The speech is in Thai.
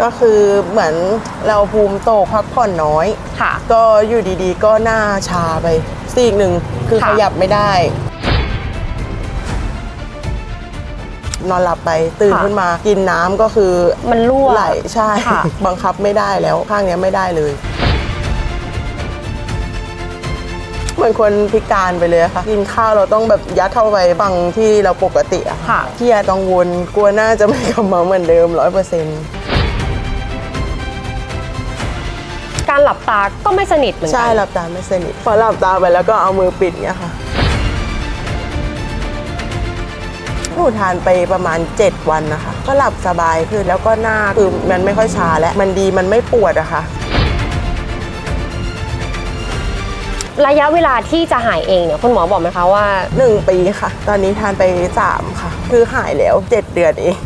ก็คือเหมือนเราภูมิโตกพักผ่อนน้อย ค่ะ ก็อยู่ดีๆ ก็หน้าชาไปซีกหนึ่งคือค่ะขยับไม่ได้ นอนหลับไปตื่นขึ้นมากินน้ำก็คือมันรั่วไหลใช่ ค่ะ บังคับไม่ได้แล้วข้างเนี้ยไม่ได้เลย เหมือนคนพิการไปเลยอะค่ะ กินข้าวเราต้องแบบยัดเข้าไปฝั่งที่เราปกติอะค่ะที่ยกังวลกลัวหน้าจะไม่กลับมาเหมือนเดิมร้อยเปอร์เซ็นต์ การหลับตาก็ไม่สนิทเหมือนกัใช่หลับตาไม่สนิทพอหลับตาไปแล้วก็เอามือปิดเนี้ยค่ะหนูทานไปประมาณ 7 วันนะคะ ก็หลับสบายขึ้นแล้วก็หน้าคือมันไม่ค่อยชาแล้วมันดีมันไม่ปวดอะค่ะระยะเวลาที่จะหายเองเนี่ยคุณหมอบอกไหมคะว่า 1 ปีค่ะ ตอนนี้ทานไป 3 ค่ะ คือหายแล้ว 7 เดือนเอง